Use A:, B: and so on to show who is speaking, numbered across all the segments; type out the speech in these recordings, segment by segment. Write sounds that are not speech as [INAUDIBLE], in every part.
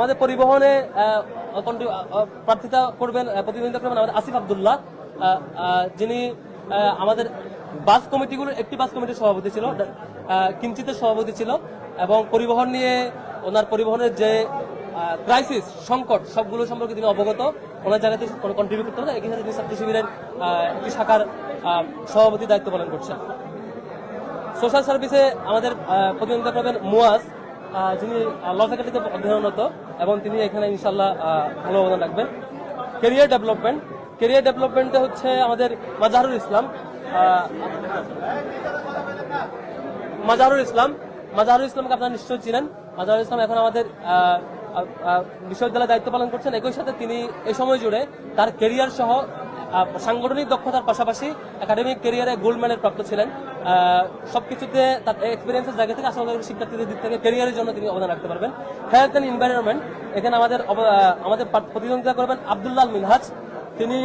A: আমাদের পরিবহনে প্রার্থিতা করবেন প্রতিদ্বন্দ্বিতা করবেন আমাদের আসিফ আবদুল্লাহ। যিনি আমাদের বাস কমিটিগুলোর একটি বাস কমিটির সভাপতি ছিল কিঞ্চিতের সভাপতি ছিল, এবং পরিবহন নিয়ে ওনার পরিবহনের যে ক্রাইসিস সংকট, সবগুলো সম্পর্কে তিনি অবগত। ওনার জায়গাতে কোনো কন্ট্রিবিউট করতে হবে একই সাথে তিনি ছাত্র শিবিরের একটি শাখার সভাপতি দায়িত্ব পালন করছেন। সোশ্যাল সার্ভিসে আমাদের প্রতিদ্বন্দ্বিতা করবেন মুয়াজ। যিনি ল ফ্যাকাল্টিতে অধ্যয়নরত এবং তিনি এখানে ইনশাল্লাহ ভালো অবদান রাখবেন। কেরিয়ার ডেভেলপমেন্ট কেরিয়ার ডেভেলপমেন্টে হচ্ছে আমাদের মাজাহারুল ইসলাম। মাজাহারুল ইসলাম। মাজাহারুল ইসলামকে আপনারা নিশ্চয়ই চিনেন। মাজাহারুল ইসলাম এখন আমাদের বিশ্ববিদ্যালয়ে দায়িত্ব পালন করছেন। একই সাথে তিনি এই সময় জুড়ে তার কেরিয়ার সহ সাংগঠনিক দক্ষতার পাশাপাশি একাডেমিক কেরিয়ারে গোল্ড মেডেল প্রাপ্ত ছিলেন। সবকিছুতে তার এক্সপিরিয়েন্সের জায়গা থেকে আসলে শিক্ষার্থীদের দিক থেকে কেরিয়ারের জন্য তিনি অবদান রাখতে পারবেন। হেলথ অ্যান্ড এনভায়রনমেন্ট এখানে আমাদের আমাদের প্রতিদ্বন্দ্বিতা করবেন আবদুল্লাহ মিনহাজ। তিনি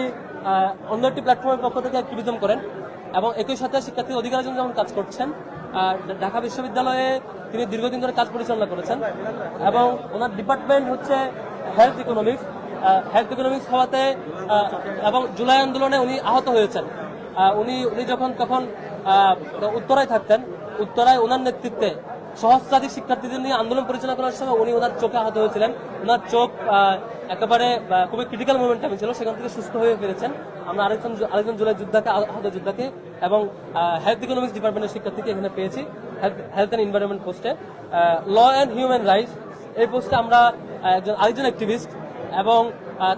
A: অন্য একটি প্ল্যাটফর্মের পক্ষ থেকে অ্যাক্টিভিজম করেন এবং একই সাথে শিক্ষার্থীর অধিকারের জন্য যেমন কাজ করছেন ঢাকা বিশ্ববিদ্যালয়ে তিনি দীর্ঘদিন ধরে কাজ পরিচালনা করেছেন এবং ওনার ডিপার্টমেন্ট হচ্ছে হেলথ ইকোনমিক্স হেলথ ইকোনমিক্স হওয়াতে এবং জুলাই আন্দোলনে উনি আহত হয়েছেন। উনি উনি যখন, তখন উত্তরায় থাকতেন। উত্তরায় ওনার নেতৃত্বে সহস্রাধিক শিক্ষার্থীদের নিয়ে আন্দোলন পরিচালনা করার সময় উনি ওনার চোখে আহত হয়েছিলেন। ওনার চোখ একেবারে খুবই ক্রিটিক্যাল মোমেন্টামে ছিল, সেখান থেকে সুস্থ হয়ে ফিরেছেন। আমরা আরেকজন আরেকজন জুলাই যোদ্ধাকে আহত যোদ্ধাকে এবং হেলথ ইকোনমিক্স ডিপার্টমেন্টের শিক্ষার্থীকে এখানে পেয়েছি হেলথ অ্যান্ড এনভায়রনমেন্ট পোস্টে ল অ্যান্ড হিউম্যান রাইটস এই পোস্টে আমরা একজন, আরেকজন অ্যাক্টিভিস্ট এবং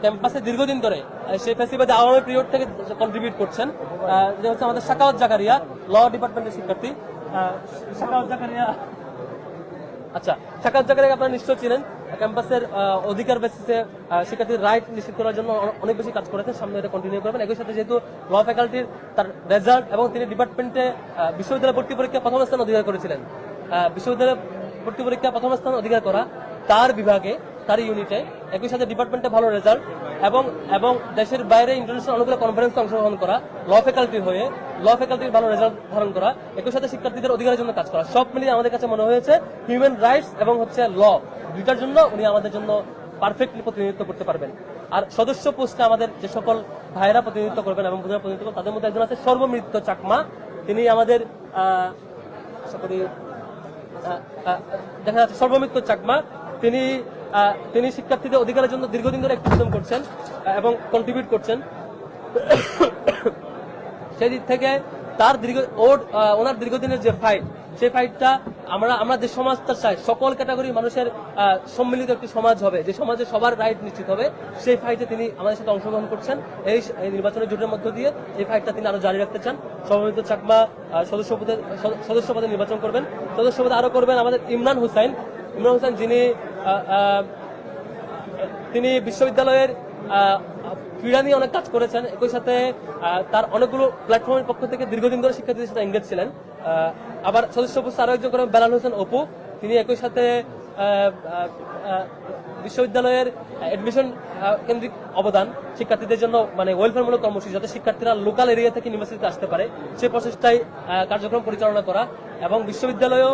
A: ক্যাম্পাসে দীর্ঘদিন ধরে সেই ফেসিবাদে আওয়ামী পিরিয়ড থেকে কন্ট্রিবিউট করছেন। যে হচ্ছে আমাদের শাকাওয়াত জাকারিয়া ল ডিপার্টমেন্টের শিক্ষার্থী। শাকাওয়াত জাকারিয়া আচ্ছা শাকাত জাকারিয়া আপনারা নিশ্চয় চিনেন। ক্যাম্পাসের অধিকার বেসিসে শিক্ষার্থীর রাইট নিশ্চিত করার জন্য অনেক বেশি কাজ করেছেন। সামনে এটা কন্টিনিউ করবেন। একই সাথে যেহেতু ল ফ্যাকাল্টির তার রেজাল্ট এবং তিনি ডিপার্টমেন্টে বিশ্ববিদ্যালয় ভর্তি পরীক্ষা প্রথম স্থান অধিকার করেছিলেন। বিশ্ববিদ্যালয় ভর্তি পরীক্ষা প্রথম স্থান অধিকার করা তার বিভাগে তার ইউনিটে একই সাথে ডিপার্টমেন্টে ভালো রেজাল্ট এবং এবং দেশের বাইরে ইন্টারন্যাশনাল অনেকগুলো কনফারেন্সে অংশগ্রহণ করা ল ফ্যাকাল্টি হয়ে ল ফ্যাকাল্টির ভালো রেজাল্ট ধারণ করা, একই সাথে শিক্ষার্থীদের অধিকারের জন্য কাজ করা, সব মিলিয়ে আমাদের কাছে মনে হয়েছে হিউম্যান রাইটস এবং হচ্ছে ল দুইটার জন্য উনি আমাদের জন্য পারফেক্টলি প্রতিনিধিত্ব করতে পারবেন। আর সদস্য পোস্টে আমাদের যে সকল ভাইয়েরা প্রতিনিধিত্ব করবেন এবং বোনেরা প্রতিনিধিত্ব তাদের মধ্যে একজন আছে সর্বমৃত্য চাকমা। তিনি আমাদের দেখা যাচ্ছে সর্বমিত্র চাকমা। তিনি তিনি শিক্ষার্থীদের অধিকারের জন্য দীর্ঘদিন ধরে অ্যাক্টিভিজম করছেন এবং কন্ট্রিবিউট করছেন। [COUGHS] সেই দিক থেকে তার দীর্ঘ ওর ওনার দীর্ঘদিনের যে ফাইট সেই ফাইটটা আমরা আমরা যে সমাজটা চাই, সকল ক্যাটাগরি মানুষের সম্মিলিত একটি সমাজ হবে, যে সমাজে সবার রাইট নিশ্চিত হবে, সেই ফাইটে তিনি আমাদের সাথে অংশগ্রহণ করছেন। এই নির্বাচনের জোটের মধ্য দিয়ে এই ফাইটটা তিনি আরও জারি রাখতে চান। সভাপতি চাকমা সদস্য পদে সদস্য পদে নির্বাচন করবেন। সদস্য পদে আরও করবেন আমাদের ইমরান হুসাইন। ইমরান হুসাইন যিনি তিনি বিশ্ববিদ্যালয়ের ক্রীড়া নিয়ে অনেক কাজ করেছেন। একই সাথে তার অনেকগুলো প্ল্যাটফর্মের পক্ষ থেকে দীর্ঘদিন ধরে শিক্ষার্থীদের সাথে এঙ্গেজ ছিলেন। আবার সদস্য উপস্থিত আরও একজন করেন বেলাল হোসেন অপু। তিনি একই সাথে বিশ্ববিদ্যালয়ের এডমিশন কেন্দ্রিক অবদান শিক্ষার্থীদের জন্য মানে ওয়েলফেয়ারমূলক কর্মসূচি যাতে শিক্ষার্থীরা লোকাল এরিয়া থেকে ইউনিভার্সিটিতে আসতে পারে। সেই প্রচেষ্টায় কার্যক্রম পরিচালনা করা এবং বিশ্ববিদ্যালয়েও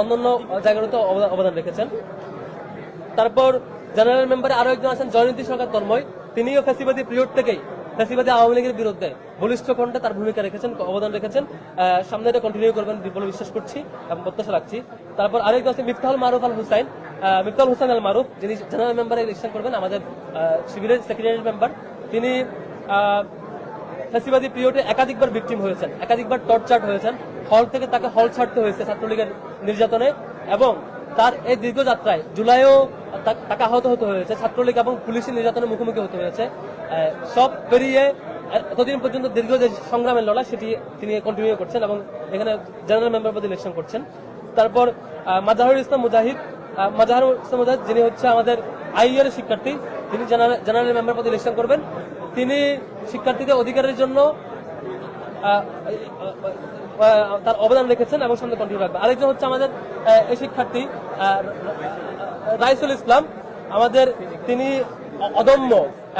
A: অন্যান্য জায়গাগুলোতে অবদান রেখেছেন। তারপর জেনারেল মেম্বারে আরও একজন আছেন জয়ন্তী সরকার তন্ময়। তিনিও ফ্যাসিবাদী পিরিয়ড থেকেই ফ্যাসিবাদী আওয়ামী লীগের বিরুদ্ধে বলিষ্ঠ কণ্ঠে তার ভূমিকা রেখেছেন অবদান রেখেছেন। সামনে এটা কন্টিনিউ করবেন বলে বিশ্বাস করছি এবং প্রত্যাশা রাখছি। তারপর আরেকজন আছে মিফতাহুল মারুফ আল হুসাইন। আহ, মিফতাহুল হোসেন আল মারুফ যিনি জেনারেল মেম্বারে ইলেকশন করবেন আমাদের শিবিরের সেক্রেটারি মেম্বার তিনি আহ, ফ্যাসিবাদী পিরিয়ডে একাধিকবার ভিকটিম হয়েছেন একাধিকবার টর্চার্ড হয়েছেন। হল থেকে তাকে হল ছাড়তে হয়েছে ছাত্রলীগের নির্যাতনে এবং তার এই দীর্ঘ যাত্রায় জুলাইও তাকে আহত হতে হয়েছে। ছাত্রলীগ এবং পুলিশের নির্যাতনের মুখোমুখি হতে হয়েছে। সব পেরিয়ে এতদিন পর্যন্ত দীর্ঘ যে সংগ্রামের লড়াই সেটি তিনি কন্টিনিউ করছেন এবং এখানে জেনারেল মেম্বার পদে ইলেকশন করছেন। তারপর আহ, মাজাহুর ইসলাম মুজাহিদ আহ, মাজাহুর ইসলাম মুজাহিদ যিনি হচ্ছে আমাদের আইয়ের শিক্ষার্থী তিনি জেনারেল মেম্বার পদে ইলেকশন করবেন। তিনি শিক্ষার্থীদের অধিকারের জন্য তার অবদান রেখেছেন এবং সামনে কন্টিনিউ রাখবে আরেকজন হচ্ছে আমাদের এই শিক্ষার্থী রাইসুল ইসলাম। আমাদের তিনি অদম্য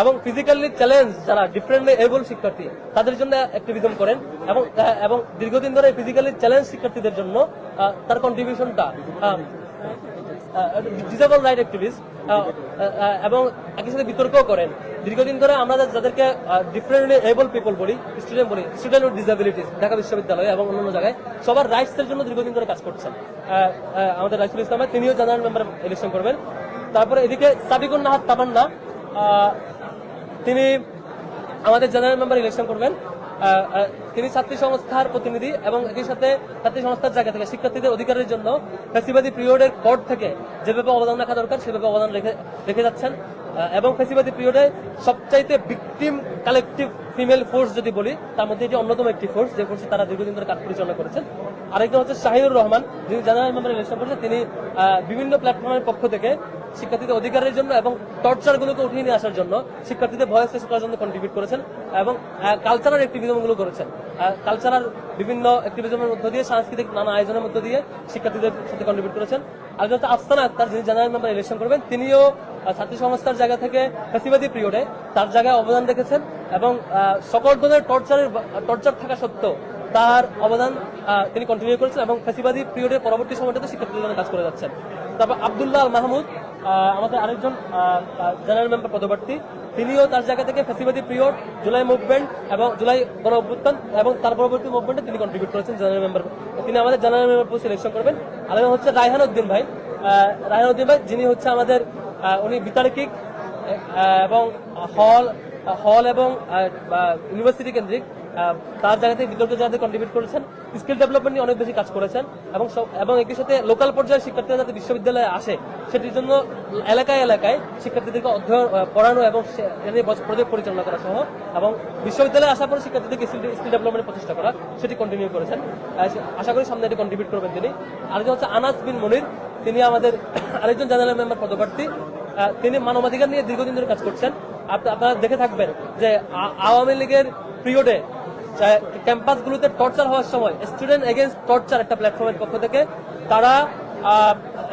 A: এবং ফিজিক্যালি চ্যালেঞ্জ যারা ডিফারেন্টলি এবল শিক্ষার্থী, তাদের জন্য অ্যাক্টিভিজম করেন এবং এবং দীর্ঘদিন ধরে ফিজিক্যালি চ্যালেঞ্জ শিক্ষার্থীদের জন্য তার কন্ট্রিবিউশনটা ডিসেবল রাইট অ্যাক্টিভিস্ট এবং একই সাথে বিতর্কও করেন। দীর্ঘদিন ধরে আমরা যাদেরকে ডিফারেন্টলি এবল পিপল বলি স্টুডেন্ট বলি স্টুডেন্ট উইথ ডিসেবিলিটিস ঢাকা বিশ্ববিদ্যালয় এবং অন্যান্য জায়গায়, সবার রাইটস এর জন্য দীর্ঘদিন ধরে কাজ করছেন। আমাদের রাইসুল ইসলাম তিনিও জেনারেল মেম্বার ইলেকশন করবেন। তারপরে এদিকে সাবিকুন নাহাত তামান্না তিনি আমাদের জেনারেল মেম্বার ইলেকশন করবেন। তিনি ছাত্রী সংস্থার প্রতিনিধি এবং একই সাথে ছাত্রী সংস্থার জায়গা থেকে শিক্ষার্থীদের অধিকারের জন্য ফেসিবাদী পিরিয়ডের পর থেকে যেভাবে অবদান রাখা দরকার, সেভাবে অবদান রেখে রেখে যাচ্ছেন। এবং ফেসিবাদী পিরিয়ডে সবচাইতে ভিকটিম কালেকটিভ ফিমেল ফোর্স যদি বলি, তার মধ্যে এটি অন্যতম একটি ফোর্স যে ফোর্সে তারা দীর্ঘদিন ধরে কাজ পরিচালনা করেছেন। আরেকজন হচ্ছে শাহিনুর রহমান, যিনি জেনারেল মেম্বার ইলেকশন করেছেন তিনি বিভিন্ন প্ল্যাটফর্মের পক্ষ থেকে শিক্ষার্থীদের অধিকারের জন্য এবং টর্চার গুলোকে উঠিয়ে নিয়ে আসার জন্য শিক্ষার্থীদের ভয়েস রেস করার জন্য কন্ট্রিবিউট করেছেন এবং কালচারাল অ্যাক্টিভিজমগুলো করেছেন। কালচারাল বিভিন্ন অ্যাক্টিভিজমের মধ্য দিয়ে, সাংস্কৃতিক নানা আয়োজনের মধ্য দিয়ে শিক্ষার্থীদের সাথে কন্ট্রিবিউট করেছেন। আর হচ্ছে আফসানা আক্তার, যিনি জেনারেল মেম্বার ইলেকশন করবেন, তিনিও ছাত্রী সংস্থার জায়গা থেকে ফেসিবাদী পিরিয়ডে তার জায়গায় অবদান রেখেছেন এবং সকল ধরনের টর্চারের, টর্চার থাকা সত্ত্বেও তার অবদান তিনি কন্টিনিউ করেছেন এবং ফেসিবাদী পিরিয়ডের পরবর্তী সময়টাতে শিক্ষার্থীদের কাজ করে যাচ্ছেন। তারপর আবদুল্লাহ আল মাহমুদ আমাদের আরেকজন জেনারেল মেম্বার পদপ্রার্থী। তিনিও তার জায়গা থেকে ফেসিবাদী পিরিয়ড, জুলাই মুভমেন্ট এবং জুলাই গণ অভ্যুত্থান এবং তার পরবর্তী মুভমেন্টে তিনি কন্ট্রিবিউট করেছেন জেনারেল মেম্বার তিনি আমাদের জেনারেল মেম্বার পোস্ট সিলেকশন করবেন। আরেকজন হচ্ছে রায়হান উদ্দিন ভাই। রায়হান উদ্দিন ভাই, যিনি হচ্ছে আমাদের উনি বিতার্কিক এবং হল হল এবং ইউনিভার্সিটি কেন্দ্রিক। তার জায়গা থেকে বিতর্ক জায়গাতে কন্ট্রিবিউট করেছেন। স্কিল ডেভেলপমেন্ট নিয়ে অনেক বেশি কাজ করেছেন এবং এবং একই সাথে লোকাল পর্যায়ে শিক্ষার্থীরা যাতে বিশ্ববিদ্যালয়ে আসে, সেটির জন্য এলাকায় এলাকায় শিক্ষার্থীদেরকে অধ্যয়ন পড়ানো এবং প্রজেক্ট পরিচালনা করা সহ এবং বিশ্ববিদ্যালয়ে আসার পরে শিক্ষার্থীদেরকে স্কিল ডেভেলপমেন্ট প্রচেষ্টা করা, সেটি কন্টিনিউ করেছেন। আশা করি সামনে এটি কন্ট্রিবিউট করবেন তিনি। আরেকজন হচ্ছে আনাস বিন মনির। তিনি আমাদের [COUGHS] আরেকজন জেনারেল মেম্বার পদপ্রার্থী। তিনি মানবাধিকার নিয়ে দীর্ঘদিন ধরে কাজ করছেন। আপ- আপনারা দেখে থাকবেন যে আওয়ামী লীগের পিরিয়ডে ক্যাম্পাসগুলোতে টর্চার হওয়ার সময় স্টুডেন্ট এগেনস্ট টর্চার একটা প্ল্যাটফর্মের পক্ষ থেকে, তারা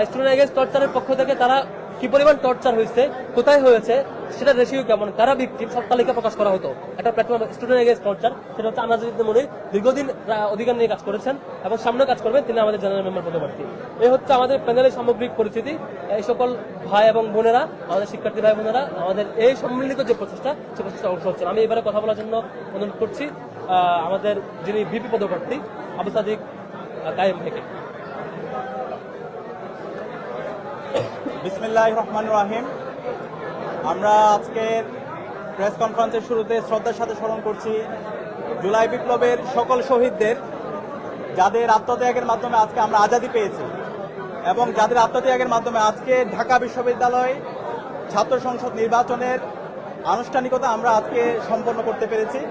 A: স্টুডেন্ট এগেনস্ট টর্চারের পক্ষ থেকে তারা কি পরিমাণ টর্চার হয়েছে, কোথায় হয়েছে, সেটা রেশিও কেমন, কারা ভিকটিম সব তালিকা প্রকাশ করা হতো। একটা প্ল্যাটফর্ম স্টুডেন্ট এগেনস্ট টর্চার সেটা হচ্ছে আনাজুদ্দিন মনির দীর্ঘদিন অধিকার নিয়ে কাজ করেছেন এবং সামনে কাজ করবেন, তিনি আমাদের জেনারেল মেম্বার পদপ্রার্থী। এই হচ্ছে আমাদের প্যানেলের সামগ্রিক পরিস্থিতি। এই সকল ভাই এবং বোনেরা, আমাদের শিক্ষার্থী ভাই বোনেরা, আমাদের এই সম্মিলিত যে প্রচেষ্টা, সে প্রচেষ্টা অংশ হচ্ছেন। আমি এবারে কথা বলার জন্য অনুরোধ করছি। আমাদের যিনি ভিপি পদপ্রার্থী, আবু সাদিক কায়েম থেকে
B: বিসমিল্লাহ রহমান রাহিম। আমরা আজকের প্রেস কনফারেন্সের শুরুতে শ্রদ্ধার সাথে স্মরণ করছি জুলাই বিপ্লবের সকল শহীদদের, যাদের আত্মত্যাগের মাধ্যমে আজকে আমরা আজাদি পেয়েছি এবং যাদের আত্মত্যাগের মাধ্যমে আজকে ঢাকা বিশ্ববিদ্যালয় ছাত্র সংসদ নির্বাচনের আনুষ্ঠানিকতা আমরা আজকে সম্পন্ন করতে পেরেছি।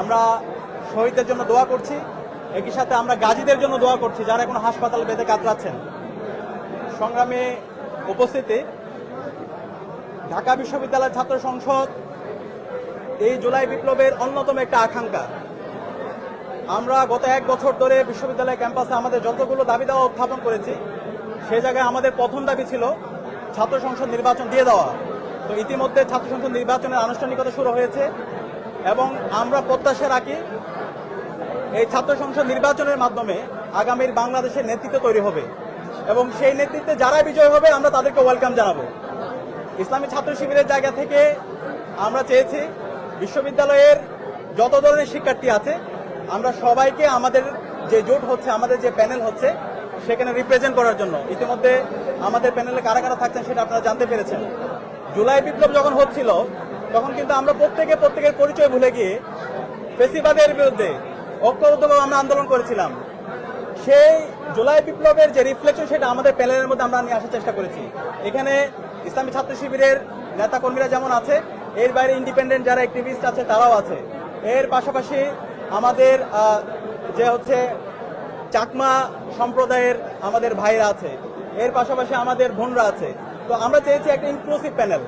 B: আমরা শহীদদের জন্য দোয়া করছি। একই সাথে আমরা গাজীদের জন্য দোয়া করছি, যারা এখন হাসপাতালে বেঁধে কাতরাচ্ছেন। সংগ্রামে উপস্থিতি, ঢাকা বিশ্ববিদ্যালয় ছাত্র সংসদ এই জুলাই বিপ্লবের অন্যতম একটা আকাঙ্ক্ষা। আমরা গত এক বছর ধরে বিশ্ববিদ্যালয় ক্যাম্পাসে আমাদের যতগুলো দাবি দেওয়া উত্থাপন করেছি, সে জায়গায় আমাদের প্রথম দাবি ছিল ছাত্র সংসদ নির্বাচন দিয়ে দেওয়া। তো ইতিমধ্যে ছাত্র সংসদ নির্বাচনের আনুষ্ঠানিকতা শুরু হয়েছে। এবং আমরা প্রত্যাশা রাখি এই ছাত্র সংসদ নির্বাচনের মাধ্যমে আগামীর বাংলাদেশের নেতৃত্ব তৈরি হবে এবং সেই নেতৃত্বে যারা বিজয় হবে, আমরা তাদেরকে ওয়েলকাম জানাব। ইসলামী ছাত্র শিবিরের জায়গা থেকে আমরা চেয়েছি বিশ্ববিদ্যালয়ের যত ধরনের শিক্ষার্থী আছে, আমরা সবাইকে আমাদের যে জোট হচ্ছে, আমাদের যে প্যানেল হচ্ছে, সেখানে রিপ্রেজেন্ট করার জন্য। ইতিমধ্যে আমাদের প্যানেলে কারা কারা থাকছেন সেটা আপনারা জানতে পেরেছেন। জুলাই বিপ্লব যখন হচ্ছিল তখন কিন্তু আমরা প্রত্যেকে প্রত্যেকের পরিচয় ভুলে গিয়ে ফেসিবাদের বিরুদ্ধে ঐক্যবদ্ধভাবে আমরা আন্দোলন করেছিলাম। সেই জুলাই বিপ্লবের যে রিফ্লেকশন সেটা আমাদের প্যানেলের মধ্যে আমরা নিয়ে আসার চেষ্টা করেছি। এখানে ইসলামী ছাত্র শিবিরের নেতা কর্মীরা যেমন আছে, এর বাইরে ইন্ডিপেন্ডেন্ট যারা অ্যাক্টিভিস্ট আছে, তারাও আছে। এর পাশাপাশি আমাদের যে হচ্ছে চাকমা সম্প্রদায়ের আমাদের ভাইরা আছে, এর পাশাপাশি আমাদের বোনরা আছে। তো আমরা চেয়েছি একটা ইনক্লুসিভ প্যানেল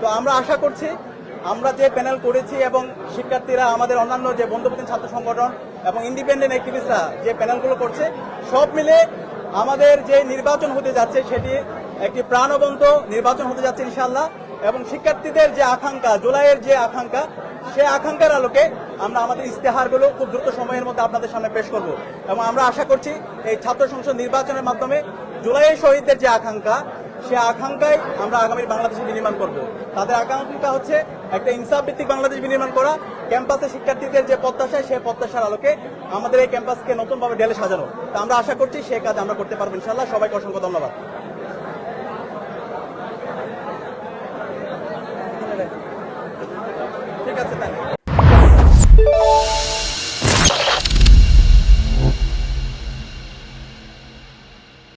B: তো আমরা আশা করছি আমরা যে প্যানেল করেছি এবং শিক্ষার্থীরা, আমাদের অন্যান্য যে বন্ধুপ্রতিম ছাত্র সংগঠন এবং ইন্ডিপেন্ডেন্ট অ্যাক্টিভিস্টরা যে প্যানেলগুলো করছে, সব মিলে আমাদের যে নির্বাচন হতে যাচ্ছে, সেটি একটি প্রাণবন্ত নির্বাচন হতে যাচ্ছে ইনশাল্লাহ এবং শিক্ষার্থীদের যে আকাঙ্ক্ষা, জুলাইয়ের যে আকাঙ্ক্ষা, সে আকাঙ্ক্ষার আলোকে আমরা আমাদের ইস্তেহারগুলো খুব দ্রুত সময়ের মধ্যে আপনাদের সামনে পেশ করব। এবং আমরা আশা করছি, এই ছাত্র সংসদ নির্বাচনের মাধ্যমে জুলাইয়ের শহীদদের যে আকাঙ্ক্ষা সে আকাঙ্ক্ষায় আমরা আগামী বাংলাদেশে বিনির্মাণ করব। তাদের আকাঙ্ক্ষা হচ্ছে একটা ইনসাফ ভিত্তিক বাংলাদেশ বিনির্মাণ করা। ক্যাম্পাসে শিক্ষার্থীদের যে প্রত্যাশা, সেই প্রত্যাশার আলোকে আমাদের এই ক্যাম্পাসকে নতুনভাবে ঢেলে সাজানো। তা আমরা আশা করছি সে কাজ আমরা করতে পারব ইনশাল্লাহ সবাইকে অসংখ্য ধন্যবাদ।